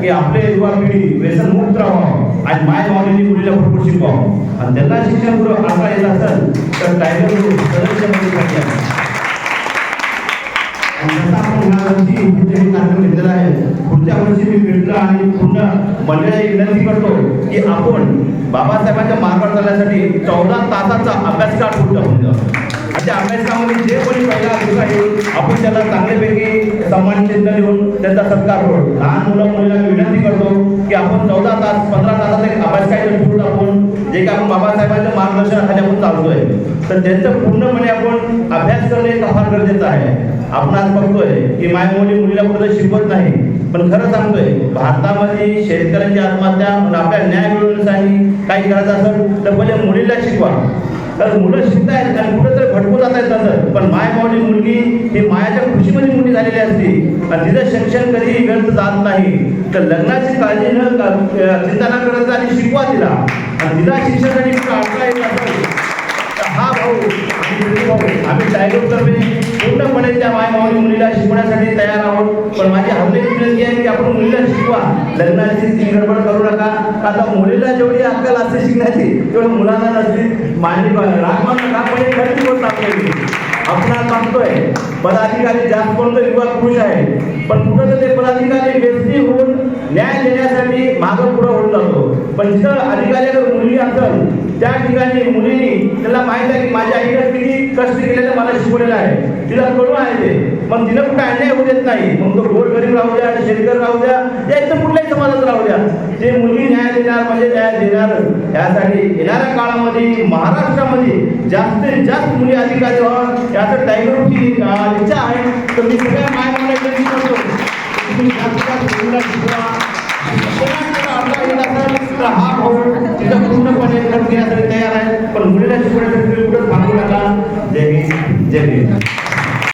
की आपले युवा पिढी व्यसनमुक्त राहावं. आणि माय माऊलींनी मुलीला भरपूर शिकवावं. आणि त्यांना शिक्षण गुरु आता येत असेल तर टायगर पाहिजे आपण कार्यक्रम घेतलेला आहे पुढच्या वर्षी मी भेटलो आणि पूर्ण मंडळी विनंती करतो की आपण बाबासाहेबांच्या मार्गावर चालण्यासाठी चौदा तासाचा अभ्यासकाळ पूर्ण होऊन त्या म्हणजे जे कोणी पहिला दुसरा येईल आपण त्याला चांगल्यापैकी सन्मान चिन्ह देऊन त्यांचा सत्कार करू. लहान मुलं मुलीला विनंती करतो की आपण चौदा तास पंधरा तासात एक अभ्यास काय पूर्ण आपण जे काय आपण बाबासाहेबांच्या मार्गदर्शनाखाली आपण चालतोय तर त्यांचं पूर्णपणे आपण अभ्यास करणे फार गरजेचं आहे. आपण आज बघतोय की माय मुली मुलीला कुठं शिकवत नाही पण खरं सांगतोय भारतामध्ये शेतकऱ्यांची आत्महत्या आपल्या न्याय मिळवण्यासाठी काही करायचं असेल तर पहिले मुलीला शिकवा. तर मुलं शिकतायत आणि कुठं तर भटकून जात आहेत नंतर पण माय माऊली मुलगी ही मायाच्या खुशीमध्ये मोठी झालेली असते आणि तिचं शिक्षण कधीही व्यर्थ जात नाही. तर लग्नाची काळजी न क- चिंता न करायचं आणि शिकवा तिला. आणि तिला शिक्षणासाठी कुठं अडथळा येत असेल तर हा भाऊ भाऊ आम्ही डायलॉग तर्फे पूर्णपणे त्या माय माऊली मुलीला शिकवण्यासाठी तयार आहोत. पण माझी हल्ली विनंती आहे की आपण मुलीला शिकवा. लग्नाची ती गडबड करू नका. आता मुलीला जेवढी अक्कल असते शिकण्याची तेवढी मुलांना नसते. मांडी रागवा नका पण एक खर्च होत लागली आपण आज मागतोय पदाधिकारी जास्त कोण तर युवा पुरुष आहे पण कुठं तर ते पदाधिकारी व्यक्ती होऊन न्याय देण्यासाठी मागं पुढं होऊन जातो. पण जिथं अधिकाऱ्याकडे मुली असेल त्या ठिकाणी मुलींनी त्याला माहीत आहे की माझ्या आईनं किती कष्ट केलेलं मला शिकवलेलं आहे. तिला कळून आहे ते. मग तिला कुठं अन्याय होऊ देत नाही. मग तो गोर गरीब राहू द्या शेतकरी राहू द्या या इथं कुठल्याही समाजात राहू द्या. जे मुली न्याय देणार म्हणजे न्याय देणार यासाठी येणाऱ्या काळामध्ये जास्तीत जास्त मुली अधिकारी व्हावं याचं टायगरची इच्छा आहे. तर मी सगळ्या माय विनंती करतो तुम्ही जास्तीत जास्त मुलीला शिकवा. हा भाऊ तिथं पूर्णपणे खर्च तयार आहे. पण मुलीला शिकवण्यासाठी कुठं थांबू नका. जय हिंद जय हिंद